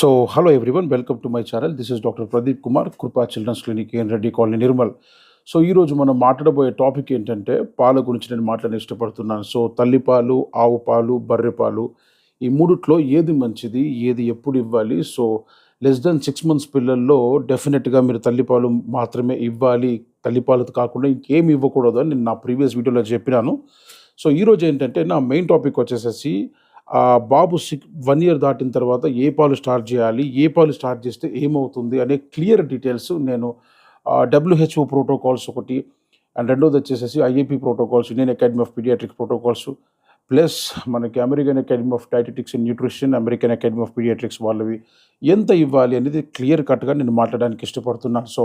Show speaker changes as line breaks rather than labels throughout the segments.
So hello everyone welcome to my channel this is doctor Pradeep Kumar Krupa children's clinic N Reddy colony Nirmal so ఈరోజు మనం మాట్లాడబోయే topic ఏంటంటే పాల గురించి నేను మాట్లాడని ఇష్టపడుతున్నాను. సో తల్లిపాలు ఆవు పాలు బర్రె పాలు ఈ మూడిట్లో ఏది మంచిది ఏది ఎప్పుడు ఇవ్వాలి? So less than six months పిల్లల్లో డెఫినెట్గా మీరు తల్లిపాలు మాత్రమే ఇవ్వాలి. తల్లిపాలు కాకుండా ఇంకేం ఇవ్వకూడదు అని నేను నా ప్రీవియస్ వీడియోలో చెప్పినాను. సో ఈరోజు ఏంటంటే నా మెయిన్ టాపిక్ వచ్చేసేసి బాబు సిక్ వన్ ఇయర్ దాటిన తర్వాత ఏ పాలు స్టార్ట్ చేయాలి ఏ పాలు స్టార్ట్ చేస్తే ఏమవుతుంది అనే క్లియర్ డీటెయిల్స్ నేను డబ్ల్యూహెచ్ఓ ప్రోటోకాల్స్ ఒకటి అండ్ రెండోది వచ్చేసేసి IAP protocols Indian academy of paediatric protocols plus మనకి American academy of dietetics and nutrition American academy of paediatrics వాళ్ళవి ఎంత ఇవ్వాలి అనేది క్లియర్ కట్గా నేను మాట్లాడడానికి ఇష్టపడుతున్నాను. సో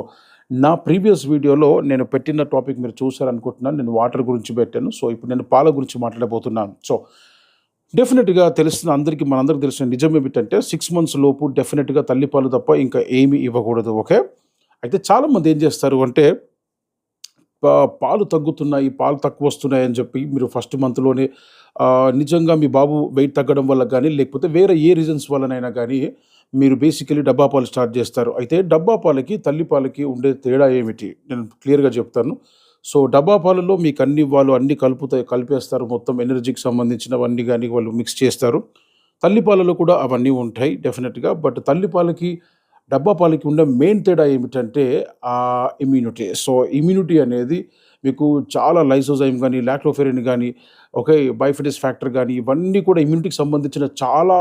నా ప్రీవియస్ వీడియోలో నేను పెట్టిన టాపిక్ మీరు చూసారనుకుంటున్నాను నేను వాటర్ గురించి పెట్టాను. సో ఇప్పుడు నేను పాల గురించి మాట్లాడబోతున్నాను. సో డెఫినెట్గా తెలుస్తుంది అందరికీ మనందరికీ తెలిసిన నిజం ఏమిటంటే సిక్స్ మంత్స్ లోపు డెఫినెట్గా తల్లిపాలు తప్ప ఇంకా ఏమీ ఇవ్వకూడదు ఓకే అయితే చాలామంది ఏం చేస్తారు అంటే పాలు తగ్గుతున్నాయి పాలు తక్కువ వస్తున్నాయి అని చెప్పి మీరు ఫస్ట్ మంత్లోనే నిజంగా మీ బాబు వెయిట్ తగ్గడం వల్ల కానీ లేకపోతే వేరే ఏ రీజన్స్ వల్లనైనా కానీ మీరు బేసికలీ డబ్బా పాలు స్టార్ట్ చేస్తారు. అయితే డబ్బా పాలకి తల్లి పాలకి ఉండే తేడా ఏమిటి? నేను క్లియర్గా చెప్తాను. సో డబ్బా పాలలో మీకు అన్ని వాళ్ళు అన్ని కలుపుతాయి కలిపేస్తారు. మొత్తం ఎనర్జీకి సంబంధించినవన్నీ కానీ వాళ్ళు మిక్స్ చేస్తారు. తల్లిపాలలో కూడా అవన్నీ ఉంటాయి డెఫినెట్గా. బట్ తల్లిపాలకి డబ్బా పాలకి ఉండే మెయిన్ తేడా ఏమిటంటే ఆ ఇమ్యూనిటీ. సో ఇమ్యూనిటీ అనేది మీకు చాలా లైసోజైమ్ కానీ లాక్టోఫెరిన్ కానీ ఓకే బైఫిటిస్ ఫ్యాక్టర్ కానీ ఇవన్నీ కూడా ఇమ్యూనిటీకి సంబంధించిన చాలా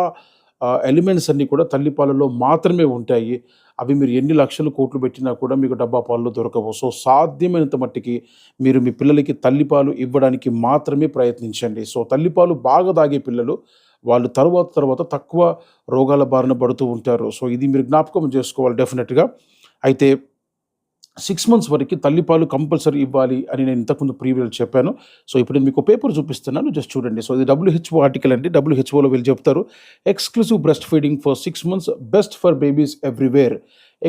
ఎలిమెంట్స్ అన్నీ కూడా తల్లిపాలలో మాత్రమే ఉంటాయి. అవి మీరు ఎన్ని లక్షలు కోట్లు పెట్టినా కూడా మీకు డబ్బా పాలు దొరకవు. సో సాధ్యమైనంత మట్టికి మీరు మీ పిల్లలకి తల్లిపాలు ఇవ్వడానికి మాత్రమే ప్రయత్నించండి. సో తల్లిపాలు బాగా తాగే పిల్లలు వాళ్ళు తర్వాత తర్వాత తక్కువ రోగాల బారిన పడుతూ ఉంటారు. సో ఇది మీరు జ్ఞాపకం చేసుకోవాలి డెఫినెట్గా. అయితే సిక్స్ మంత్స్ వరకు తల్లిపాలు కంపల్సరీ ఇవ్వాలి అని నేను ఇంతకుముందు ప్రీవియల్ చెప్పాను. సో ఇప్పుడు నేను మీకు పేపర్ చూపిస్తున్నాను. జస్ట్ చూడండి. సో ఇది డబ్ల్యూహెచ్ఓ ఆర్టికల్ అండి. డబ్ల్యూహెచ్ఓలో వీళ్ళు చెప్తారు. Exclusive breast feeding for six months best for babies everywhere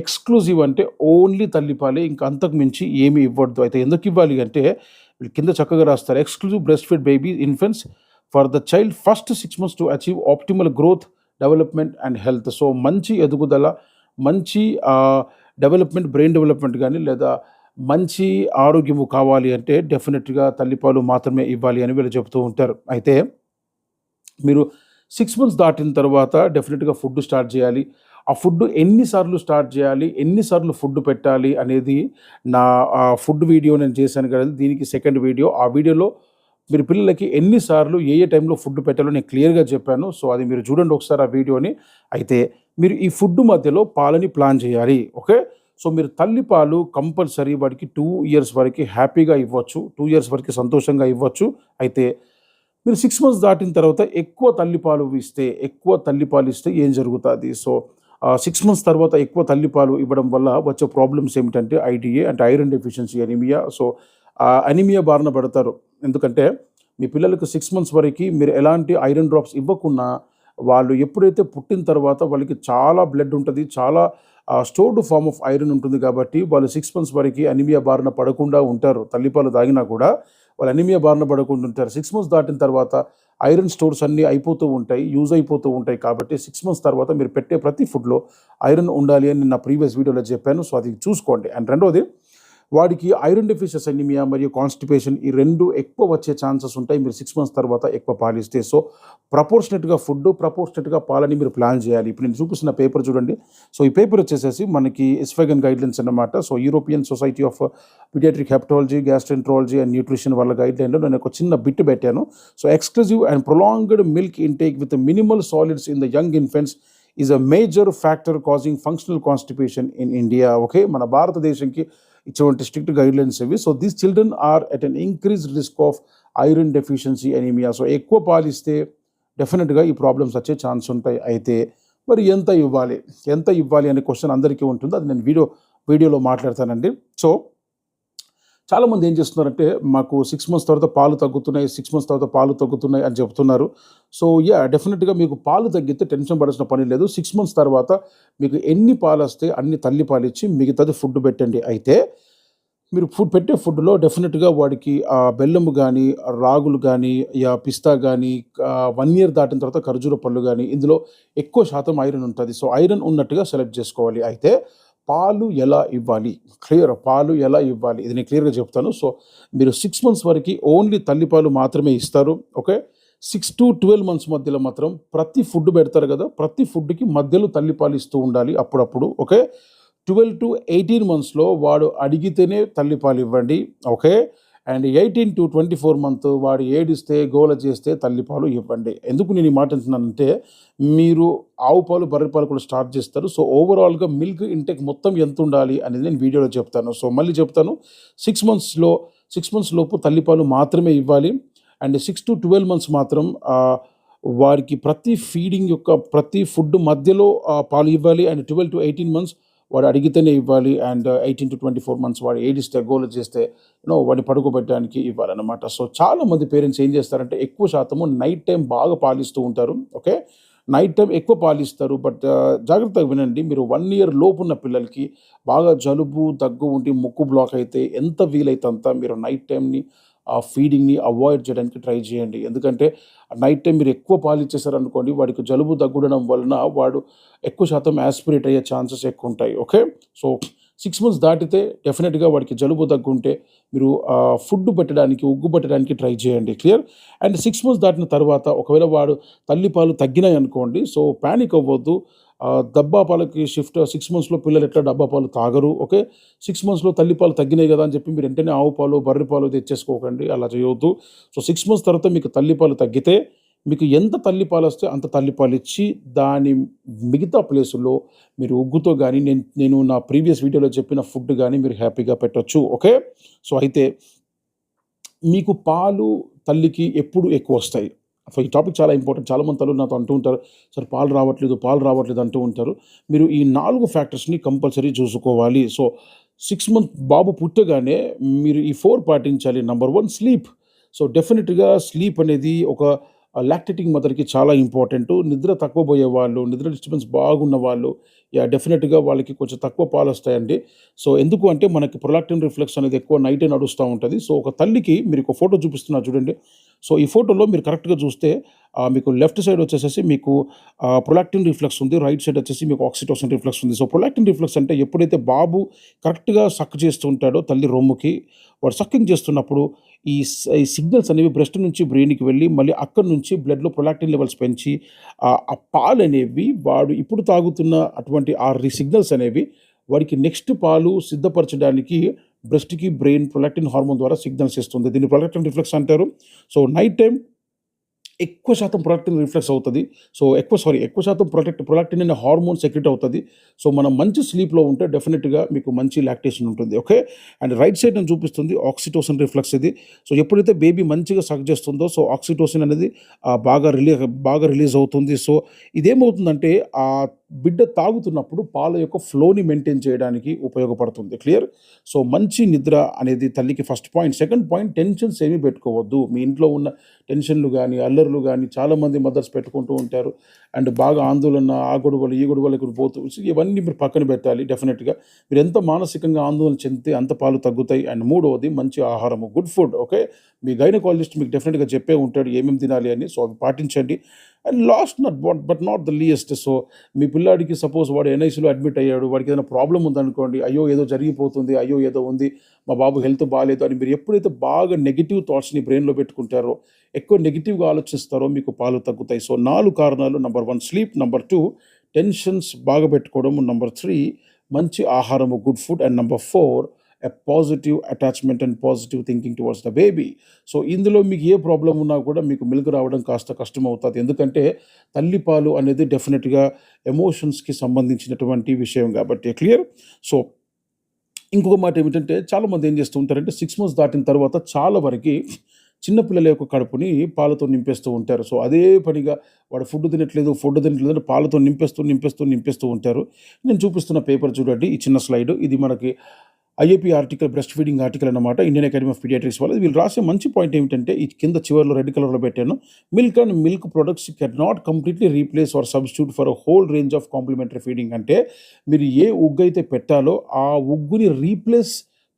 exclusive అంటే ఓన్లీ తల్లిపాలే ఇంకా అంతకు మించి ఏమీ ఇవ్వద్దు. అయితే ఎందుకు ఇవ్వాలి అంటే వీళ్ళు కింద చక్కగా రాస్తారు. Exclusive breast feed baby infants for the child first six months to achieve optimal growth development and health so మంచి ఎదుగుదల మంచి డెవలప్మెంట్ బ్రెయిన్ డెవలప్మెంట్ కానీ లేదా మంచి ఆరోగ్యము కావాలి అంటే డెఫినెట్గా తల్లిపాలు మాత్రమే ఇవ్వాలి అని వీళ్ళు చెబుతూ ఉంటారు. అయితే మీరు సిక్స్ మంత్స్ దాటిన తర్వాత డెఫినెట్గా ఫుడ్ స్టార్ట్ చేయాలి. ఆ ఫుడ్ ఎన్నిసార్లు స్టార్ట్ చేయాలి ఎన్నిసార్లు ఫుడ్ పెట్టాలి అనేది నా ఫుడ్ వీడియో నేను చేశాను కదా దీనికి సెకండ్ వీడియో. ఆ వీడియోలో మీరు పిల్లలకి ఎన్నిసార్లు ఏ ఏ టైంలో ఫుడ్ పెట్టాలో నేను క్లియర్గా చెప్పాను. సో అది మీరు చూడండి ఒకసారి ఆ వీడియోని. అయితే మీరు ఈ ఫుడ్ మధ్యలో పాలని ప్లాన్ చేయాలి ఓకే? సో మీరు తల్లి పాలు కంపల్సరీ వాడికి టూ ఇయర్స్ వరకు హ్యాపీగా ఇవ్వచ్చు టూ ఇయర్స్ వరకు సంతోషంగా ఇవ్వచ్చు. అయితే మీరు సిక్స్ మంత్స్ దాటిన తర్వాత ఎక్కువ తల్లిపాలు ఇస్తే ఎక్కువ తల్లిపాలు ఇస్తే ఏం జరుగుతుంది? సో సిక్స్ మంత్స్ తర్వాత ఎక్కువ తల్లిపాలు ఇవ్వడం వల్ల వచ్చే ప్రాబ్లమ్స్ ఏమిటంటే ఐడిఏ అంటే iron deficiency anaemia. So anaemia బారిన పడతారు. ఎందుకంటే మీ పిల్లలకు సిక్స్ మంత్స్ వరకు మీరు ఎలాంటి ఐరన్ డ్రాప్స్ ఇవ్వకుండా వాళ్ళు ఎప్పుడైతే పుట్టిన తర్వాత వాళ్ళకి చాలా బ్లడ్ ఉంటుంది చాలా స్టోర్డ్ ఫార్మ్ ఆఫ్ ఐరన్ ఉంటుంది కాబట్టి వాళ్ళు సిక్స్ మంత్స్ వరకు అనిమియా బారిన పడకుండా ఉంటారు. తల్లిపాలు తాగినా కూడా వాళ్ళు అనిమియా బారిన పడకుండా ఉంటారు. సిక్స్ మంత్స్ దాటిన తర్వాత ఐరన్ స్టోర్స్ అన్నీ అయిపోతూ ఉంటాయి యూజ్ అయిపోతూ ఉంటాయి కాబట్టి సిక్స్ మంత్స్ తర్వాత మీరు పెట్టే ప్రతి ఫుడ్లో ఐరన్ ఉండాలి అని నేను నా ప్రీవియస్ వీడియోలో చెప్పాను. సో అది చూసుకోండి. అండ్ రెండోది వాడికి ఐరన్ డెఫిషియస్ అనిమియా మరియు కాన్స్టిపేషన్ ఈ రెండు ఎక్కువ వచ్చే ఛాన్సెస్ ఉంటాయి. మీరు సిక్స్ మంత్స్ తర్వాత ఎక్కువ పాలిస్తే. సో ప్రపోర్షనెట్గా ఫుడ్ ప్రపోర్షనెట్గా పాలని మీరు ప్లాన్ చేయాలి. ఇప్పుడు నేను చూపిస్తున్న పేపర్ చూడండి. సో ఈ పేపర్ వచ్చేసేసి మనకి ఎస్ఫెగన్ గైడ్లైన్స్ అన్నమాట. So European society of paediatric hepatology gastroenterology and nutrition వాళ్ళ గైడ్లైన్లో నేను ఒక చిన్న బిట్ పెట్టాను. So exclusive and prolonged milk intake with minimal solids in the young infants is a major factor causing functional constipation in India okay మన భారతదేశంకి ఇటువంటి strict guidelines ఇవి. So these children are at an increase risk of iron deficiency anaemia so ఎక్కువ పాలిస్తే డెఫినెట్గా ఈ problems వచ్చే chance ఉంటాయి. అయితే మరి ఎంత ఇవ్వాలి? ఎంత ఇవ్వాలి అనే క్వశ్చన్ అందరికీ ఉంటుంది. అది నేను వీడియో వీడియోలో మాట్లాడతానండి. సో చాలామంది ఏం చేస్తున్నారంటే మాకు సిక్స్ మంత్స్ తర్వాత పాలు తగ్గుతున్నాయి సిక్స్ మంత్స్ తర్వాత పాలు తగ్గుతున్నాయి అని చెప్తున్నారు. సో యా డెఫినెట్గా మీకు పాలు తగ్గితే టెన్షన్ పడాల్సిన పని లేదు. సిక్స్ మంత్స్ తర్వాత మీకు ఎన్ని పాలు వస్తే అన్ని తల్లి పాలు ఇచ్చి మిగతాది ఫుడ్ పెట్టండి. అయితే మీరు ఫుడ్ పెట్టే ఫుడ్‌లో డెఫినెట్గా వాడికి ఆ బెల్లము కానీ రాగులు కానీ యా పిస్తా కానీ వన్ ఇయర్ దాటిన తర్వాత ఖర్జూర పళ్ళు కానీ ఇందులో ఎక్కువ శాతం ఐరన్ ఉంటుంది. సో, ఐరన్ ఉన్నట్టుగా సెలెక్ట్ చేసుకోవాలి. అయితే పాలు ఎలా ఇవ్వాలి? క్లియర్ పాలు ఎలా ఇవ్వాలి? ఇది నేను క్లియర్‌గా చెప్తాను. సో, మీరు సిక్స్ మంత్స్ వరకు ఓన్లీ తల్లిపాలు మాత్రమే ఇస్తారు. ఓకే. 6-12 మంత్స్ మధ్యలో మాత్రం ప్రతి ఫుడ్ పెడతారు కదా ప్రతి ఫుడ్‌కి మధ్యలో తల్లిపాలు ఇస్తూ ఉండాలి అప్పుడప్పుడు. ఓకే. 12-18 మంత్స్‌లో వాడు అడిగితేనే తల్లిపాలు ఇవ్వండి. ఓకే. అండ్ 18-24 మంత్ వాడు ఏడిస్తే, గోల చేస్తే తల్లిపాలు ఇవ్వండి. ఎందుకు నేను ఈ మాట అంటున్నానంటే, మీరు ఆవు పాలు, బర్రె పాలు కూడా స్టార్ట్ చేస్తారు. సో, ఓవరాల్‌గా మిల్క్ ఇంటెక్ మొత్తం ఎంతుండాలి అనేది నేను వీడియోలో చెప్తాను. సో, మళ్ళీ చెప్తాను. సిక్స్ మంత్స్‌లో సిక్స్ మంత్స్ లోపు తల్లిపాలు మాత్రమే ఇవ్వాలి. అండ్ 6-12 మంత్స్ మాత్రం వారికి ప్రతి ఫీడింగ్ యొక్క ప్రతి ఫుడ్ మధ్యలో పాలు ఇవ్వాలి. అండ్ 12-18 మంత్స్ వాడు అడిగితేనే ఇవ్వాలి. అండ్ uh, 18-24 మంత్స్ వాడు ఏడిస్తే, గోల చేస్తే నో వాడిని పడుకోబెట్టడానికి ఇవ్వాలనమాట. సో, చాలామంది పేరెంట్స్ ఏం చేస్తారంటే ఎక్కువ శాతము నైట్ టైం బాగా పాలిస్తూ ఉంటారు. ఓకే. నైట్ టైం ఎక్కువ పాలిస్తారు. బట్ uh, జాగ్రత్తగా వినండి. మీరు వన్ ఇయర్ లోపున్న పిల్లలకి బాగా జలుబు, దగ్గు ఉండి, ముక్కు బ్లాక్ అయితే ఎంత వీలైతే అంత మీరు నైట్ టైంని ఆ ఫీడింగ్‌ని అవాయిడ్ చేయడానికి ట్రై చేయండి. ఎందుకంటే నైట్ టైం మీరు ఎక్కువ పాలు ఇచ్చేసారనుకోండి వాడికి జలుబు, దగ్గు ఉండడం వలన వాడు ఎక్కువ శాతం యాస్పిరేట్ అయ్యే ఛాన్సెస్ ఎక్కువ ఉంటాయి ఓకే. సో, సిక్స్ మంత్స్ దాటితే డెఫినెట్గా వాడికి జలుబు, దగ్గు ఉంటే మీరు ఫుడ్ పెట్టడానికి, ఉగ్గు పెట్టడానికి ట్రై చేయండి. క్లియర్. అండ్ సిక్స్ మంత్స్ దాటిన తర్వాత ఒకవేళ వాడు తల్లిపాలు తగ్గినాయనుకోండి. సో, ప్యానిక్ అవ్వద్దు డబ్బా పాలకి షిఫ్ట్ సిక్స్ మంత్స్‌లో పిల్లలు ఎట్లా డబ్బా పాలు తాగరు. ఓకే. సిక్స్ మంత్స్‌లో తల్లిపాలు తగ్గినాయి కదా అని చెప్పి మీరు వెంటనే ఆవు పాలు, బర్రె పాలు తెచ్చేసుకోకండి. అలా చేయొద్దు. సో, సిక్స్ మంత్స్ తర్వాత మీకు తల్లిపాలు తగ్గితే మీకు ఎంత తల్లిపాలు వస్తే అంత తల్లిపాలు ఇచ్చి దాని మిగతా ప్లేసుల్లో మీరు ఉగ్గుతో కానీ నేను నేను నా ప్రీవియస్ వీడియోలో చెప్పిన ఫుడ్ కానీ మీరు హ్యాపీగా పెట్టొచ్చు. ఓకే. సో, అయితే మీకు పాలు తల్లికి ఎప్పుడు ఎక్కువ వస్తాయి ఈ టాపిక్ చాలా ఇంపార్టెంట్. చాలామంది తల్లు నాతో అంటూ ఉంటారు. సార్ పాలు రావట్లేదు, పాలు రావట్లేదు అంటూ ఉంటారు. మీరు ఈ నాలుగు ఫ్యాక్టర్స్‌ని కంపల్సరీ చూసుకోవాలి. సో, సిక్స్ మంత్ బాబు పుట్టగానే మీరు ఈ ఫోర్ పాటించాలి. Number one sleep. సో, డెఫినెట్గా స్లీప్ అనేది ఒక లాక్టేటింగ్ మదర్‌కి చాలా ఇంపార్టెంటు. నిద్ర తక్కువ పోయేవాళ్ళు, నిద్ర డిస్టర్బెన్స్ బాగున్న వాళ్ళు యా డెఫినెట్గా వాళ్ళకి కొంచెం తక్కువ పాలు వస్తాయండి సో, ఎందుకు అంటే మనకి ప్రొలాక్టిన్ రిఫ్లెక్స్ అనేది ఎక్కువ నైటే నడుస్తూ ఉంటుంది సో, ఒక తల్లికి మీరు ఒక ఫోటో చూపిస్తున్నా చూడండి. సో, ఈ ఫోటోలో మీరు కరెక్ట్‌గా చూస్తే మీకు లెఫ్ట్ సైడ్ వచ్చేసేసి మీకు ప్రొలాక్టిన్ రిఫ్లెక్స్ ఉంది. రైట్ సైడ్ వచ్చేసి మీకు ఆక్సిటోసిన్ రిఫ్లెక్స్ ఉంది. సో, ప్రొలాక్టిన్ రిఫ్లెక్స్ అంటే ఎప్పుడైతే బాబు కరెక్ట్‌గా సక్ చేస్తూ ఉంటాడో తల్లి రొమ్ముకి, వాడు సక్కింగ్ చేస్తున్నప్పుడు ఈ సిగ్నల్స్ అనేవి బ్రెస్ట్ నుంచి బ్రెయిన్‌కి వెళ్ళి మళ్ళీ అక్కడి నుంచి బ్లడ్‌లో ప్రొలాక్టిన్ లెవెల్స్ పెంచి ఆ ఆ పాలనేవి వాడు ఇప్పుడు తాగుతున్న అటువంటి ఆ సిగ్నల్స్ అనేవి వాడికి నెక్స్ట్ పాలు సిద్ధపరచడానికి బ్రెస్ట్‌కి బ్రెయిన్ ప్రొలాక్టిన్ హార్మోన్ ద్వారా సిగ్నల్స్ ఇస్తుంది. దీన్ని ప్రొలాక్టిన్ రిఫ్లెక్స్ అంటారు. సో, నైట్ టైం ఎక్కువ శాతం ప్రొలాక్టిన్ రిఫ్లెక్స్ అవుతుంది సో, ఎక్కువ సారీ ఎక్కువ శాతం ప్రొటెక్ట్ ప్రొలాక్టిన్ అనే హార్మోన్ సెక్రెట్ అవుతుంది సో, మనం మంచి స్లీప్‌లో ఉంటే డెఫినెట్గా మీకు మంచి లాక్టేషన్ ఉంటుంది. ఓకే. అండ్ రైట్ సైడ్ నేను చూపిస్తుంది ఆక్సిటోసిన్ రిఫ్లెక్స్ ఇది. సో, ఎప్పుడైతే బేబీ మంచిగా సక్ చేస్తుందో సో, ఆక్సిటోసిన్ అనేది బాగా రిలీ బాగా రిలీజ్ అవుతుంది. సో, ఇదేమవుతుందంటే ఆ బిడ్డ తాగుతున్నప్పుడు పాల యొక్క ఫ్లోని మెయింటైన్ చేయడానికి ఉపయోగపడుతుంది. క్లియర్. సో, మంచి నిద్ర అనేది తల్లికి first point. Second point tensions ఏమి పెట్టుకోవద్దు. మీ ఇంట్లో ఉన్న టెన్షన్‌లు కానీ అల్లర్లు కానీ చాలామంది మదర్స్ పెట్టుకుంటూ ఉంటారు. అండ్ బాగా ఆందోళన, ఆ గొడవలు, ఈ గొడవలకు పోతూ ఇవన్నీ మీరు పక్కన పెట్టాలి డెఫినెట్గా మీరు ఎంత మానసికంగా ఆందోళన చెందితే అంత పాలు తగ్గుతాయి. అండ్ మూడవది మంచి ఆహారము. Good food. ఓకే. మీ గైనకాలజిస్ట్ మీకు డెఫినెట్గా చెప్పే ఉంటాడు ఏమేమి తినాలి అని. సో, అవి పాటించండి. And last not but but not the least so, మీ పిల్లాడికి సపోజ్ వాడు ఎన్‌ఐసీలో అడ్మిట్ అయ్యాడు. వాడికి ఏదైనా ప్రాబ్లం ఉందనుకోండి. అయ్యో! ఏదో జరిగిపోతుంది. అయ్యో! ఏదో ఉంది. మా బాబు హెల్త్ బాగాలేదు అని మీరు ఎప్పుడైతే బాగా నెగిటివ్ థాట్స్‌ని బ్రెయిన్‌లో పెట్టుకుంటారో, ఎక్కువ నెగెటివ్‌గా ఆలోచిస్తారో మీకు పాలు తగ్గుతాయి. సో, నాలుగు కారణాలు number one sleep, number two tensions బాగా పెట్టుకోవడం, నంబర్ త్రీ మంచి ఆహారము good food and number four a positive attachment and positive thinking towards the baby. So, ఇందులో మీకు ఏ ప్రాబ్లం ఉన్నా కూడా మీకు మిల్క్ రావడం కాస్త అవుతుంది ఎందుకంటే తల్లిపాలు అనేది డెఫినెట్గా ఎమోషన్స్‌కి సంబంధించినటువంటి విషయం కాబట్టి. క్లియర్. సో, ఇంకొక మాట ఏమిటంటే చాలామంది ఏం చేస్తూ ఉంటారంటే సిక్స్ మంత్స్ దాటిన తర్వాత చాలా వరకి చిన్నపిల్లల యొక్క కడుపుని పాలతో నింపేస్తూ ఉంటారు. సో, అదే పనిగా వాడు ఫుడ్ తినట్లేదు, ఫుడ్ తినట్లేదు అంటే పాలతో నింపేస్తూ, నింపేస్తూ, నింపేస్తూ ఉంటారు. నేను చూపిస్తున్న పేపర్ చూడండి. ఈ చిన్న స్లైడ్. ఇది మనకి IAP article breast feeding article అన్నమాట. ఇండియన్ అకాడమీ ఆఫ్ పీడియాట్రిక్స్ వాళ్ళు వీళ్ళు రాసే మంచి పాయింట్ ఏమిటంటే ఈ కింద చివరిలో రెడ్ కలర్‌లో పెట్టాను. Milk and milk products can not completely replace or substitute for whole range of complementary feeding అంటే మీరు ఏ ఉగ్గు అయితే పెట్టాలో ఆ ఉగ్గుని రీప్లేస్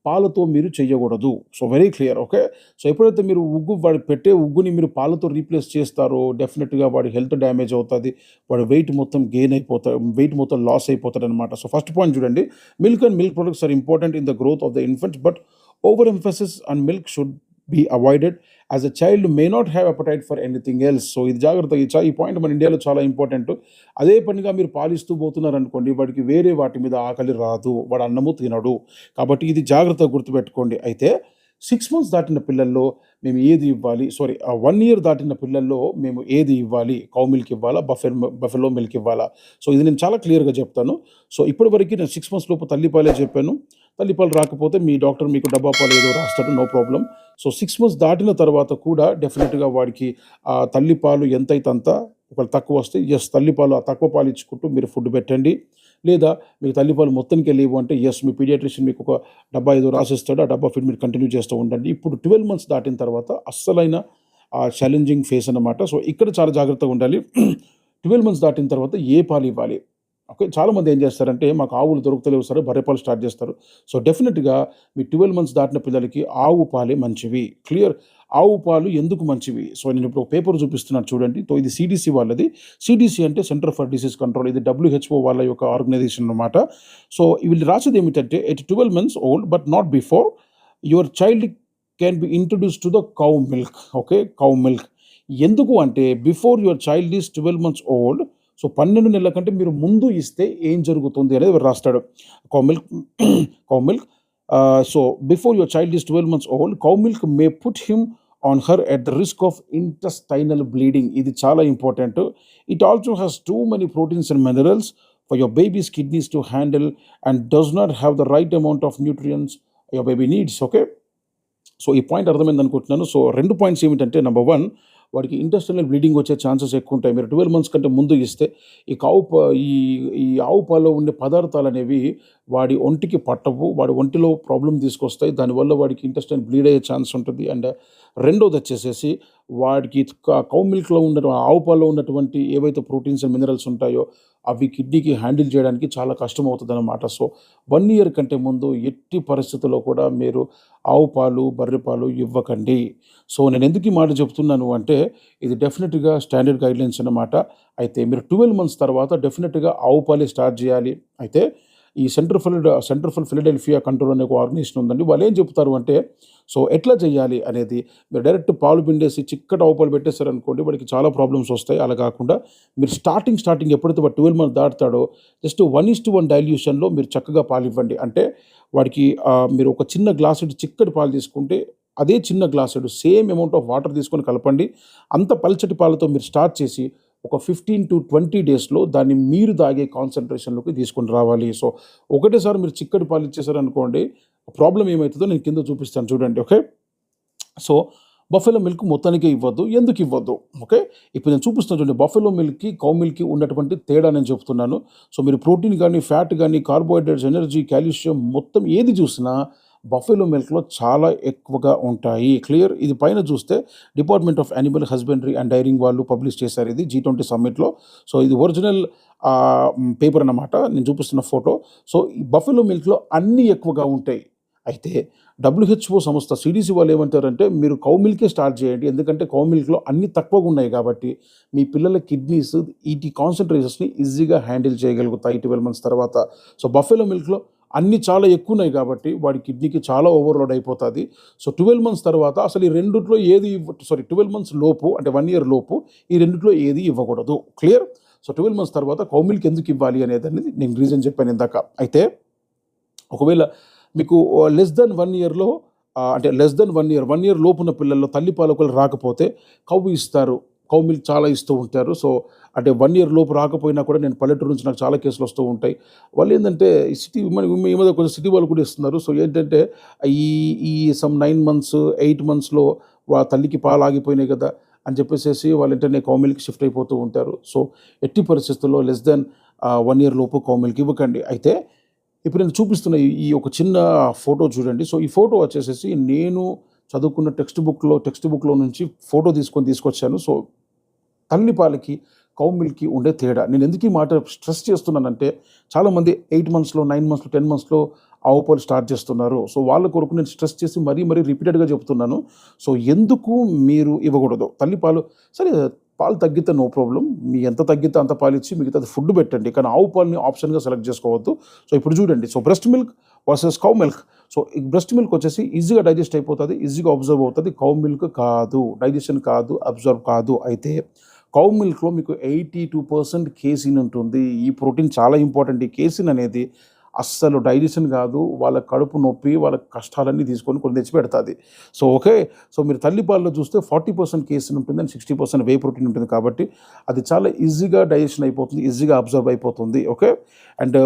పాలతో మీరు చేయకూడదు so very clear okay so ఎప్పుడైతే మీరు ఉగ్గు వాడు పెట్టే ఉగ్గుని మీరు పాలతో రీప్లేస్ చేస్తారో డెఫినెట్గా వాడి హెల్త్ డ్యామేజ్ అవుతుంది వాడి వెయిట్ మొత్తం గెయిన్ అయిపోతాడు వెయిట్ మొత్తం లాస్ అయిపోతాడు అనమాట సో ఫస్ట్ పాయింట్ చూడండి milk and milk products are important in the growth of the infant but over emphasis and milk should be avoided as a child may not have appetite for anything else so ఇది జాగ్రత్త ఈ point మన ఇండియాలో చాలా important అదే పనిగా మీరు పాలిస్తూ పోతున్నారు అనుకోండి వాడికి వేరే వాటి మీద ఆకలి రాదు. వాడు అన్నము తినడు. కాబట్టి ఇది జాగ్రత్తగా గుర్తుపెట్టుకోండి. అయితే సిక్స్ మంత్స్ దాటిన పిల్లల్లో మేము ఏది ఇవ్వాలి? సారీ వన్ ఇయర్ దాటిన పిల్లల్లో మేము ఏది ఇవ్వాలి? కౌ మిల్క్ ఇవ్వాలా? బఫెర్ బఫెలో మిల్క్ ఇవ్వాలా? సో ఇది నేను చాలా క్లియర్గా చెప్తాను. సో ఇప్పటివరకు నేను సిక్స్ మంత్స్ లోపు తల్లిపాలే చెప్పాను. తల్లిపాలు రాకపోతే మీ డాక్టర్ మీకు డబ్బా పాలు ఏదో రాస్తాడు no problem. So six months దాటిన తర్వాత కూడా డెఫినెట్గా వాడికి ఆ తల్లిపాలు ఎంతైతే అంత ఒకవేళ తక్కువ వస్తే ఎస్ తల్లిపాలు ఆ తక్కువ పాలు ఇచ్చుకుంటూ మీరు ఫుడ్ పెట్టండి. లేదా మీకు తల్లిపాలు మొత్తానికి లేవు అంటే ఎస్ మీ పీడియాట్రిషియన్ మీకు ఒక డబ్బా ఏదో రాసిస్తాడు ఆ డబ్బా ఫీడ్ మీరు కంటిన్యూ చేస్తూ ఉండండి. ఇప్పుడు ట్వెల్వ్ మంత్స్ దాటిన తర్వాత అస్సలైన ఆ ఛాలెంజింగ్ ఫేస్ అన్నమాట. సో ఇక్కడ చాలా జాగ్రత్తగా ఉండాలి. ట్వెల్వ్ మంత్స్ దాటిన తర్వాత ఏ పాలు ఇవ్వాలి? ఓకే చాలామంది ఏం చేస్తారంటే మాకు ఆవులు దొరుకుతలేవు సరే బర్రెపాలు స్టార్ట్ చేస్తారు. సో డెఫినెట్గా మీ ట్వెల్వ్ మంత్స్ దాటిన పిల్లలకి ఆవు పాలే మంచివి. క్లియర్ ఆవు పాలు ఎందుకు మంచివి? సో నేను ఇప్పుడు ఒక పేపర్ చూపిస్తున్నాను చూడండి. సో ఇది సిడిసి వాళ్ళది. సిడిసి అంటే సెంటర్ ఫర్ డిసీజ్ కంట్రోల్ ఇది డబ్ల్యూహెచ్ఓ వాళ్ళ యొక్క ఆర్గనైజేషన్ అన్నమాట. సో వీళ్ళు రాసేది ఏమిటంటే at twelve months old but not before your child can be introduce to the cow milk okay cow milk ఎందుకు అంటే before your child is twelve months old so పన్నెండు నెలల కంటే మీరు ముందు ఇస్తే ఏం జరుగుతుంది అనేది రాస్తాడు. Cow milk cow milk so before your child is twelve months old cow milk may put him on her at the risk of intestinal bleeding. ఇది చాలా important. It also has too many proteins and minerals for your baby's kidneys to handle and does not have the right amount of nutrients your baby needs okay? So ఈ point అర్థమైంది అనుకుంటున్నాను. So రెండు points ఏమిటంటే number one వాడికి intestinal bleeding వచ్చే chances ఎక్కువ ఉంటాయి మీరు ట్వెల్వ్ మంత్స్ కంటే ముందు ఇస్తే ఈ కావు ఈ ఈ ఆవు పాలో ఉండే పదార్థాలు అనేవి వాడి ఒంటికి పట్టవు. వాడి ఒంటిలో ప్రాబ్లం తీసుకొస్తాయి. దానివల్ల వాడికి ఇంటెస్టైన్ బ్లీడ్ అయ్యే ఛాన్స్ ఉంటుంది. అండ్ రెండోది వచ్చేసేసి వాడికి కౌ మిల్క్లో ఉన్న ఆవు పాలలో ఉన్నటువంటి ఏవైతే ప్రోటీన్స్ అండ్ మినరల్స్ ఉంటాయో అవి కిడ్నీకి హ్యాండిల్ చేయడానికి చాలా కష్టం అవుతుంది అనమాట సో వన్ ఇయర్ కంటే ముందు ఎట్టి పరిస్థితుల్లో కూడా మీరు ఆవు పాలు బర్రె పాలు ఇవ్వకండి. సో నేను ఎందుకు ఈ మాట చెప్తున్నాను అంటే ఇది డెఫినెట్గా స్టాండర్డ్ గైడ్లైన్స్ అన్నమాట అయితే మీరు ట్వెల్వ్ మంత్స్ తర్వాత డెఫినెట్గా ఆవు పాలే స్టార్ట్ చేయాలి. అయితే ఈ సెంటర్ ఫిల్ సెంటర్ ఫర్ ఫిలడెల్ఫియా కంట్రోల్ అనే ఒక ఆర్గనైజేషన్ ఉందండి. వాళ్ళు ఏం చెప్తారు అంటే సో ఎట్లా చేయాలి అనేది మీరు డైరెక్ట్ పాలు పిండేసి చిక్కటి ఆవు పాలు వాడికి చాలా ప్రాబ్లమ్స్ వస్తాయి. అలా కాకుండా మీరు స్టార్టింగ్ స్టార్టింగ్ ఎప్పుడైతే వాడు twelve month దాటుతాడో just one is to one డైల్యూషన్లో మీరు చక్కగా పాలు ఇవ్వండి. అంటే వాడికి మీరు ఒక చిన్న గ్లాసుడు చిక్కటి పాలు తీసుకుంటే అదే చిన్న గ్లాసుడు సేమ్ అమౌంట్ ఆఫ్ వాటర్ తీసుకొని కలపండి. అంత పల్చటి పాలతో మీరు స్టార్ట్ చేసి ఒక ఫిఫ్టీన్ టు ట్వంటీ డేస్లో దాన్ని మీరు తాగే కాన్సన్ట్రేషన్లోకి తీసుకొని రావాలి. సో ఒకటేసారి మీరు చిక్కటి పాలు ఇచ్చేసారనుకోండి ప్రాబ్లం ఏమవుతుందో నేను కింద చూపిస్తాను చూడండి ఓకే? సో బఫెలో మిల్క్ మొత్తానికే ఇవ్వద్దు. ఎందుకు ఇవ్వద్దు? ఓకే? ఇప్పుడు నేను చూపిస్తాను చూడండి బఫెలో మిల్క్కి కౌ మిల్క్కి ఉన్నటువంటి తేడా నేను చెప్తున్నాను. సో మీరు ప్రోటీన్ కానీ ఫ్యాట్ కానీ కార్బోహైడ్రేట్స్ ఎనర్జీ కాల్షియం మొత్తం ఏది చూసినా బఫెలో మిల్క్లో చాలా ఎక్కువగా ఉంటాయి. క్లియర్? ఇది పైన చూస్తే department of animal husbandry and dairying వాళ్ళు పబ్లిష్ చేశారు ఇది జీ ట్వంటీ సమ్మిట్లో. సో ఇది ఒరిజినల్ పేపర్ అన్నమాట. నేను చూపిస్తున్న ఫోటో. సో ఈ బఫెలో మిల్క్లో అన్నీ ఎక్కువగా ఉంటాయి. అయితే డబ్ల్యూహెచ్ఓ సంస్థ సిడిసి వాళ్ళు ఏమంటారంటే మీరు కౌ మిల్కే స్టార్ట్ చేయండి. ఎందుకంటే కౌ మిల్క్లో అన్ని తక్కువగా ఉన్నాయి కాబట్టి మీ పిల్లల కిడ్నీస్ ఈటి కాన్సన్ట్రేషన్స్ని ఈజీగా హ్యాండిల్ చేయగలుగుతాయి ట్వెల్వ్ మంత్స్ తర్వాత. సో బఫెలో మిల్క్లో అన్ని చాలా ఎక్కువ ఉన్నాయి కాబట్టి వాడి కిడ్నీకి చాలా ఓవర్లోడ్ అయిపోతుంది. సో ట్వెల్వ్ మంత్స్ తర్వాత అసలు ఈ రెండుట్లో ఏది సారీ ట్వెల్వ్ మంత్స్ లోపు అంటే వన్ ఇయర్ లోపు ఈ రెండుట్లో ఏది ఇవ్వకూడదు. క్లియర్? సో ట్వెల్వ్ మంత్స్ తర్వాత కౌ మిల్క్ ఎందుకు ఇవ్వాలి అనేది అనేది నేను రీజన్ చెప్పాను ఇందాక. అయితే ఒకవేళ మీకు లెస్ దెన్ వన్ ఇయర్లో అంటే less than one year one year లోపున్న పిల్లల్లో తల్లి పాలకులు రాకపోతే కవ్వు ఇస్తారు. కౌ మిల్క్ చాలా ఇస్తూ ఉంటారు. సో అంటే వన్ ఇయర్ లోపు రాకపోయినా కూడా నేను పల్లెటూరు నుంచి నాకు చాలా కేసులు వస్తూ ఉంటాయి. వాళ్ళు ఏంటంటే ఈ సిటీ ఈ మధ్య కొంచెం సిటీ వాళ్ళు కూడా ఇస్తున్నారు. సో ఏంటంటే ఈ ఈ సమ్ నైన్ మంత్స్ ఎయిట్ మంత్స్లో వా తల్లికి పాలు ఆగిపోయినాయి కదా అని చెప్పేసి వాళ్ళు వెంటనే కౌ మిల్క్ షిఫ్ట్ అయిపోతూ ఉంటారు. సో ఎట్టి పరిస్థితుల్లో లెస్ దెన్ వన్ ఇయర్ లోపు కౌ మిల్క్ ఇవ్వకండి. అయితే ఇప్పుడు నేను చూపిస్తున్న ఈ- ఒక చిన్న ఫోటో చూడండి. సో ఈ ఫోటో వచ్చేసేసి నేను చదువుకున్న టెక్స్ట్ బుక్లో టెక్స్ట్ బుక్లో నుంచి ఫోటో తీసుకొని తీసుకొచ్చాను. సో తల్లిపాలకి కౌమిల్కి కౌ ఉండే తేడా. నేను ఎందుకు ఈ మాట స్ట్రెస్ చేస్తున్నానంటే చాలామంది ఎయిట్ మంత్స్లో నైన్ మంత్స్లో టెన్ మంత్స్లో ఆవుపాలు స్టార్ట్ చేస్తున్నారు. సో వాళ్ళ కొరకు నేను స్ట్రెస్ చేసి మరీ మరీ రిపీటెడ్గా చెప్తున్నాను. సో ఎందుకు మీరు ఇవ్వకూడదు? తల్లిపాలు సరే పాలు తగ్గితే నో ప్రాబ్లం. మీ ఎంత తగ్గితే అంత పాలు ఇచ్చి మిగతాది ఫుడ్ పెట్టండి. కానీ ఆవు పాలని ఆప్షన్గా సెలెక్ట్ చేసుకోవద్దు. సో ఇప్పుడు చూడండి. So breast milk versus cow milk. So ఈ బ్రెస్ట్ మిల్క్ వచ్చేసి ఈజీగా డైజెస్ట్ అయిపోతుంది ఈజీగా అబ్జర్వ్ అవుతుంది. కౌ మిల్క్ కాదు డైజెషన్ కాదు అబ్జర్వ్ కాదు అయితే కౌ మిల్క్లో మీకు ఎయిటీ టూ పర్సెంట్ కేసిన్ ఉంటుంది. ఈ ప్రోటీన్ చాలా ఇంపార్టెంట్. ఈ కేసిన్ అనేది అస్సలు డైజెషన్ కాదు వాళ్ళ కడుపు నొప్పి వాళ్ళ కష్టాలన్నీ తీసుకొని కొన్ని తెచ్చి పెడుతుంది సో ఓకే సో మీరు తల్లిపాలలో చూస్తే ఫార్టీ పర్సెంట్ కేసిన్ ఉంటుంది and sixty percent whey protein ఉంటుంది కాబట్టి అది చాలా ఈజీగా డైజెషన్ అయిపోతుంది ఈజీగా అబ్జర్వ్ అయిపోతుంది ఓకే? అండ్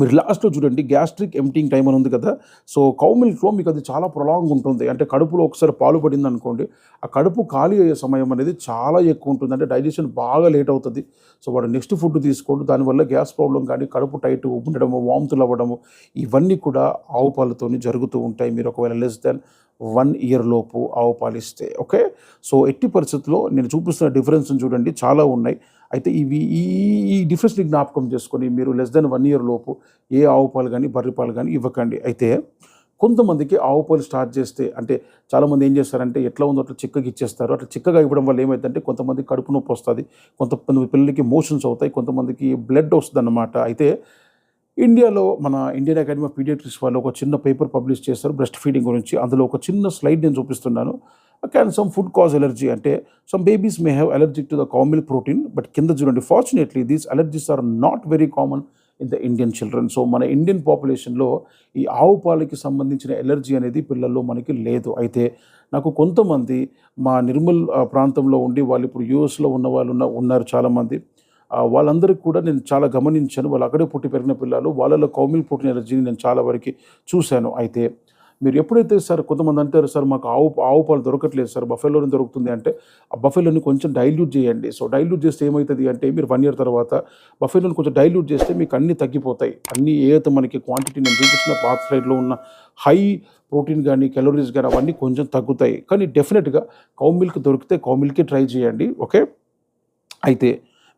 మీరు లాస్ట్లో చూడండి గ్యాస్ట్రిక్ ఎంప్టింగ్ టైం అని ఉంది కదా. సో కౌ మిల్క్లో మీకు అది చాలా ప్రొలాంగ్ ఉంటుంది. అంటే కడుపులో ఒకసారి పాలు పడింది అనుకోండి ఆ కడుపు ఖాళీ అయ్యే సమయం అనేది చాలా ఎక్కువ ఉంటుంది. అంటే డైజెషన్ బాగా లేట్ అవుతుంది. సో వాడు నెక్స్ట్ ఫుడ్ తీసుకోండి. దానివల్ల గ్యాస్ ప్రాబ్లం కానీ కడుపు టైట్ ఉండడము వాంతులు అవ్వడము ఇవన్నీ కూడా ఆవు పాలతోని జరుగుతూ ఉంటాయి. మీరు ఒకవేళ లెస్ దెన్ వన్ ఇయర్ లోపు ఆవు పాలు ఇస్తే ఓకే సో ఎట్టి పరిస్థితుల్లో నేను చూపిస్తున్న డిఫరెన్స్ చూడండి. చాలా ఉన్నాయి. అయితే ఇవి ఈ ఈ డిఫరెన్స్ని జ్ఞాపకం చేసుకొని మీరు లెస్ దెన్ వన్ ఇయర్ లోపు ఏ ఆవు పాలు కానీ బర్రె పాలు కానీ ఇవ్వకండి. అయితే కొంతమందికి ఆవు పాలు స్టార్ట్ చేస్తే అంటే చాలామంది ఏం చేస్తారంటే ఎట్లా ఉందో అట్లా చిక్కగా ఇచ్చేస్తారు. అట్లా చిక్కగా ఇవ్వడం వల్ల ఏమైందంటే కొంతమంది కడుపు నొప్పి వస్తుంది కొంతమంది పిల్లలకి మోషన్స్ అవుతాయి కొంతమందికి బ్లడ్ వస్తుంది అన్నమాట అయితే ఇండియాలో మన ఇండియన్ అకాడమీ ఆఫ్ పీడియాట్రిక్స్ వాళ్ళు ఒక చిన్న పేపర్ పబ్లిష్ చేస్తారు బ్రెస్ట్ ఫీడింగ్ గురించి. అందులో ఒక చిన్న స్లైడ్ నేను చూపిస్తున్నాను. Can some food cause allergy అంటే some babies may have allergic to the camel protein but కింద చూడండి fortunately these allergies are not very common in the Indian children so మన ఇండియన్ పాపులేషన్లో ఈ ఆవు పాలకి సంబంధించిన ఎలర్జీ అనేది పిల్లల్లో మనకి లేదు. అయితే నాకు కొంతమంది మా నిర్మల్ ప్రాంతంలో ఉండి వాళ్ళు ఇప్పుడు యూఎస్లో ఉన్న వాళ్ళు ఉన్న ఉన్నారు చాలామంది. వాళ్ళందరికీ కూడా నేను చాలా గమనించాను. వాళ్ళు అక్కడే పుట్టి పెరిగిన పిల్లలు వాళ్ళలో కౌమిల్ పుట్టిన ఎలర్జీని నేను చాలా వరకు చూశాను. అయితే మీరు ఎప్పుడైతే సార్ కొంతమంది అంటారు సార్ మాకు ఆవు ఆవు పాలు దొరకట్లేదు సార్ బఫెలోని దొరుకుతుంది అంటే ఆ బఫెలోని కొంచెం డైల్యూట్ చేయండి. సో డైల్యూట్ చేస్తే ఏమవుతుంది అంటే మీరు వన్ ఇయర్ తర్వాత బఫెలోని కొంచెం డైల్యూట్ చేస్తే మీకు అన్నీ తగ్గిపోతాయి. అన్నీ ఏదైతే మనకి క్వాంటిటీ నేను చూపించిన పాత్ స్లైడ్లో ఉన్న హై ప్రోటీన్ కానీ కెలోరీస్ కానీ అవన్నీ కొంచెం తగ్గుతాయి. కానీ డెఫినెట్గా కౌ మిల్క్ దొరికితే కౌ మిల్కే ట్రై చేయండి. ఓకే? అయితే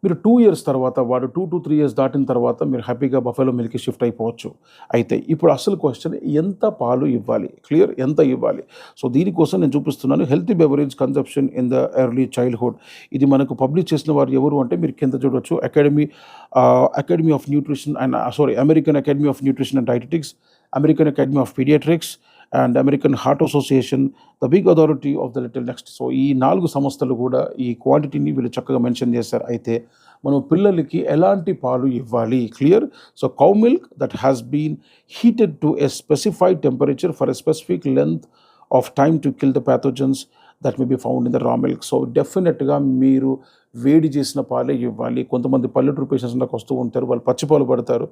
మీరు టూ ఇయర్స్ తర్వాత వాడు టూ టు త్రీ ఇయర్స్ దాటిన తర్వాత మీరు హ్యాపీగా బఫెలో మిల్క్ షిఫ్ట్ అయిపోవచ్చు. అయితే ఇప్పుడు అసలు క్వశ్చన్ ఎంత పాలు ఇవ్వాలి? క్లియర్ ఎంత ఇవ్వాలి? సో దీనికోసం నేను చూపిస్తున్నాను healthy beverage consumption in the early childhood ఇది మనకు పబ్లిష్ చేసిన వారు ఎవరు అంటే మీరు కింద చూడొచ్చు. Academy academy of nutrition and sorry American academy of nutrition and dietetics American academy of paediatrics and American heart association the big authority of the little next so ఈ నాలుగు సంస్థలు కూడా ఈ క్వాంటిటీని వీళ్ళు చక్కగా మెన్షన్ చేశారు. అయితే మనం పిల్లలకి ఎలాంటి పాలు ఇవ్వాలి? Clear so cow milk that has been heated to a specified temperature for a specific length of time to kill the pathogens that may be found in the raw milk so డెఫినెట్గా మీరు వేడి చేసిన పాలే ఇవ్వాలి. కొంతమంది పల్లెటూరు patients నాకు వస్తూ ఉంటారు. వాళ్ళు పచ్చిపాలు పడతారు.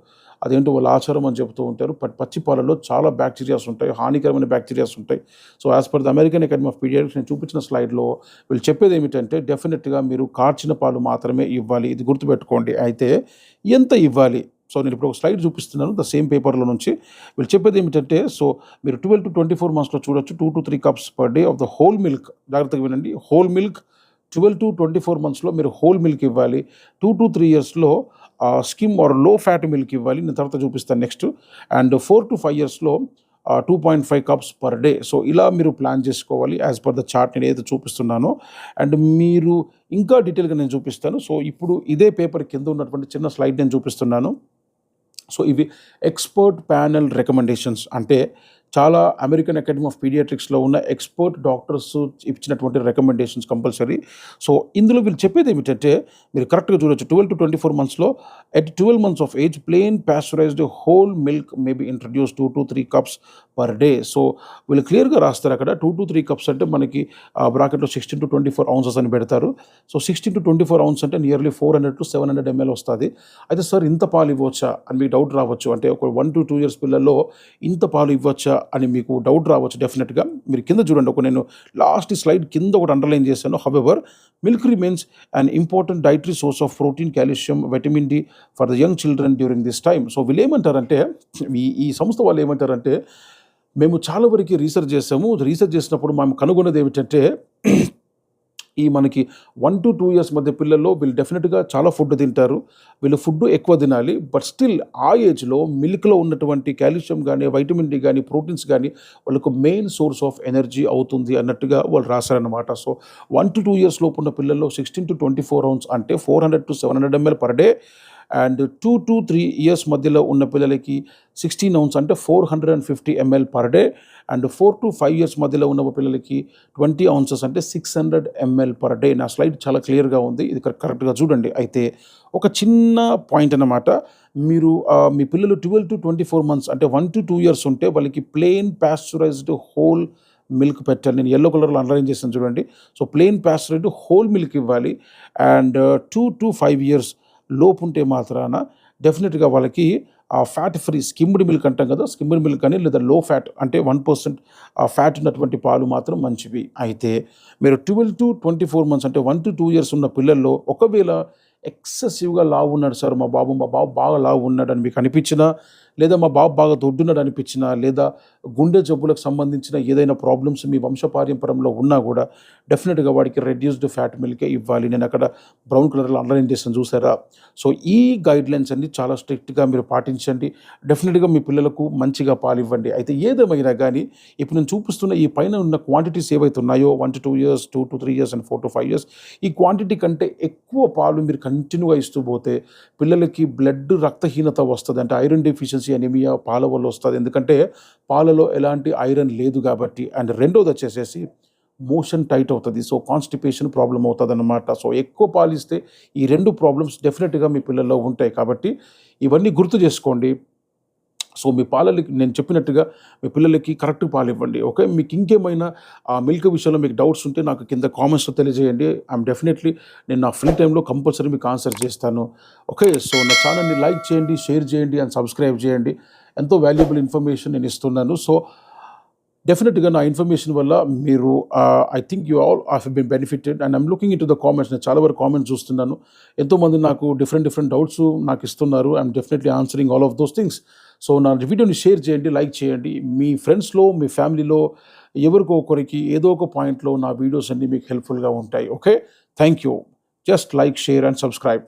అదేంటో వాళ్ళ ఆచారం అని చెప్తూ ఉంటారు. బట్ పచ్చి పాలలో చాలా బ్యాక్టీరియాస్ ఉంటాయి. హానికరమైన బ్యాక్టీరియాస్ ఉంటాయి. So as per the American academy of paediatrics నేను చూపించిన స్లైడ్లో వీళ్ళు చెప్పేది ఏమిటంటే డెఫినెట్గా మీరు కార్చిన పాలు మాత్రమే ఇవ్వాలి. ఇది గుర్తుపెట్టుకోండి. అయితే ఎంత ఇవ్వాలి? సో నేను ఇప్పుడు ఒక స్లైడ్ చూపిస్తున్నాను ద సేమ్ పేపర్లో నుంచి. వీళ్ళు చెప్పేది ఏమిటంటే సో మీరు ట్వెల్వ్ టు ట్వంటీ ఫోర్ మంత్స్లో చూడొచ్చు two to three cups per day of the whole milk. జాగ్రత్తగా వినండి whole milk twelve to twenty four మంత్స్లో మీరు హోల్ మిల్క్ ఇవ్వాలి. టూ టు త్రీ ఇయర్స్లో skim or low fat milk ఇవ్వాలి. నేను తర్వాత చూపిస్తాను next. And four to five ఇయర్స్లో two point five cups per day. So ఇలా మీరు ప్లాన్ చేసుకోవాలి యాజ్ పర్ ద చార్ట్ నేను ఏదైతే చూపిస్తున్నానో. అండ్ మీరు ఇంకా డీటెయిల్గా నేను చూపిస్తాను. సో ఇప్పుడు ఇదే పేపర్ కింద ఉన్నటువంటి చిన్న స్లైడ్ నేను చూపిస్తున్నాను. సో ఇవి ఎక్స్పర్ట్ ప్యానెల్ రికమెండేషన్స్ అంటే చాలా అమెరికన్ అకాడమీ ఆఫ్ పీడియాట్రిక్స్లో ఉన్న ఎక్స్పర్ట్ డాక్టర్స్ ఇచ్చినటువంటి రికమెండేషన్స్ కంపల్సరీ సో ఇందులో వీళ్ళు చెప్పేది ఏమిటంటే మీరు కరెక్ట్గా చూడొచ్చు ట్వెల్వ్ టు ట్వంటీ ఫోర్ మంత్స్లో at twelve months of age plain pasteurised whole milk may introduce two to three cups per day so వీళ్ళు క్లియర్గా రాస్తారు అక్కడ టూ టు త్రీ కప్స్ అంటే మనకి బ్రాకెట్లో sixteen to twenty four ounces అని పెడతారు. So sixteen to twenty four ounce అంటే nearly four hundred to seven hundred ml వస్తుంది. అయితే సార్ ఇంత పాలు ఇవ్వచ్చా? అని మీకు డౌట్ రావచ్చు. అంటే ఒక వన్ టు టూ ఇయర్స్ పిల్లల్లో ఇంత పాలు ఇవ్వచ్చా? అని మీకు డౌట్ రావచ్చు డెఫినెట్గా మీరు కింద చూడండి ఒక నేను లాస్ట్ స్లైడ్ కింద ఒకటి అండర్లైన్ చేశాను. However milk remains an important dietary source of protein calcium vitamin D for the young children during this time so వీళ్ళు ఏమంటారంటే ఈ ఈ సంస్థ వాళ్ళు ఏమంటారంటే మేము చాలా వరకు రీసెర్చ్ చేసాము రీసెర్చ్ చేసినప్పుడు మేము కనుగొన్నది ఏమిటంటే ఈ మనకి వన్ టు టూ ఇయర్స్ మధ్య పిల్లల్లో వీళ్ళు డెఫినెట్గా చాలా ఫుడ్ తింటారు. వీళ్ళు ఫుడ్ ఎక్కువ తినాలి. బట్ స్టిల్ ఆ ఏజ్లో మిల్క్లో ఉన్నటువంటి కాల్షియం కానీ వైటమిన్ డి కానీ ప్రోటీన్స్ కానీ వాళ్ళకు మెయిన్ సోర్స్ ఆఫ్ ఎనర్జీ అవుతుంది అన్నట్టుగా వాళ్ళు రాశారనమాట so one to two years లోపు ఉన్న పిల్లల్లో sixteen to twenty four rounds అంటే four hundred to seven hundred ml per day and two to three years మధ్యలో ఉన్న పిల్లలకి సిక్స్టీన్ అవున్స్ అంటే four hundred and fifty ml per day and four to five years మధ్యలో ఉన్న పిల్లలకి twenty ounces అంటే six hundred ml per day. నా slide చాలా క్లియర్గా ఉంది. ఇది కరెక్ట్గా చూడండి. అయితే ఒక చిన్న పాయింట్ అన్నమాట. మీరు మీ పిల్లలు twelve to twenty four months అంటే వన్ టు టూ ఇయర్స్ ఉంటే వాళ్ళకి ప్లెయిన్ ప్యాస్చరైజ్డ్ హోల్ మిల్క్ పెట్టాలి. నేను ఎల్లో కలర్లో అండర్లైన్ చేసాను చూడండి. So plain pasteurised whole milk ఇవ్వాలి. And two to five years లోపు ఉంటే మాత్రాన డెఫినెట్గా వాళ్ళకి ఆ ఫ్యాట్ ఫ్రీ స్కిమ్డ్ మిల్క్ అంటాం కదా స్కిమ్డ్ మిల్క్ అని లేదా లో ఫ్యాట్ అంటే వన్ పర్సెంట్ ఆ ఫ్యాట్ ఉన్నటువంటి పాలు మాత్రం మంచివి. అయితే మీరు twelve to twenty four months అంటే వన్ టు టూ ఇయర్స్ ఉన్న పిల్లల్లో ఒకవేళ ఎక్సెసివ్గా లావు ఉన్నాడు సార్ మా బాబు మా బాబు బాగా లావు ఉన్నాడు అని మీకు అనిపించినా లేదా మా బాబు బాగా దొడ్డున్నాడు అనిపించినా లేదా గుండె జబ్బులకు సంబంధించిన ఏదైనా ప్రాబ్లమ్స్ మీ వంశపారంపరంలో ఉన్నా కూడా డెఫినెట్గా వాడికి రెడ్యూస్డ్ ఫ్యాట్ మిల్కే ఇవ్వాలి. నేను అక్కడ బ్రౌన్ కలర్లో అండర్లైన్ చేసాను చూసారా సో ఈ గైడ్లైన్స్ అన్ని చాలా స్ట్రిక్ట్గా మీరు పాటించండి. డెఫినెట్గా మీ పిల్లలకు మంచిగా పాలు ఇవ్వండి. అయితే ఏదేమైనా కానీ ఇప్పుడు నేను చూపిస్తున్న ఈ పైన ఉన్న క్వాంటిటీస్ ఏవైతే ఉన్నాయో one to two years two to three years and four to five years ఈ క్వాంటిటీ కంటే ఎక్కువ పాలు మీరు కంటిన్యూగా ఇస్తూ పోతే పిల్లలకి బ్లడ్ రక్తహీనత వస్తుంది అంటే ఐరన్ డెఫిషియన్సీ అనిమియా పాల వల్ల వస్తుంది. ఎందుకంటే పాలలో ఎలాంటి ఐరన్ లేదు కాబట్టి. అండ్ రెండోది వచ్చేసేసి మోషన్ టైట్ అవుతుంది. సో కాన్స్టిపేషన్ ప్రాబ్లం అవుతుంది అనమాట సో ఎక్కువ పాలిస్తే ఈ రెండు ప్రాబ్లమ్స్ డెఫినెట్గా మీ పిల్లల్లో ఉంటాయి కాబట్టి ఇవన్నీ గుర్తు చేసుకోండి. సో మీ పాలలకి నేను చెప్పినట్టుగా మీ పిల్లలకి కరెక్ట్ పాలు ఇవ్వండి ఓకే? మీకు ఇంకేమైనా ఆ మిల్క్ విషయంలో మీకు డౌట్స్ ఉంటే నాకు కింద కామెంట్స్లో తెలియజేయండి. ఐఎమ్ డెఫినెట్లీ నేను నా ఫ్రీ టైంలో కంపల్సరీ మీకు ఆన్సర్ చేస్తాను ఓకే? సో నా ఛానల్ని లైక్ చేయండి షేర్ చేయండి అండ్ సబ్స్క్రైబ్ చేయండి. ఎంతో వాల్యుబుల్ ఇన్ఫర్మేషన్ నేను ఇస్తున్నాను. సో డెఫినెట్గా నా ఇన్ఫర్మేషన్ వల్ల మీరు I think you all of been benefited and I'm looking into the comments నేను చాలా వరకు కామెంట్స్ చూస్తున్నాను. ఎంతోమంది నాకు డిఫరెంట్ డిఫరెంట్ డౌట్స్ నాకు ఇస్తున్నారు. I'm definitely answering all of those things so నా వీడియోని షేర్ చేయండి లైక్ చేయండి. మీ ఫ్రెండ్స్లో మీ ఫ్యామిలీలో ఎవరికో ఒకరికి ఏదో ఒక పాయింట్లో నా వీడియోస్ అన్నీ మీకు హెల్ప్ఫుల్గా ఉంటాయి. Okay thank you just like share and subscribe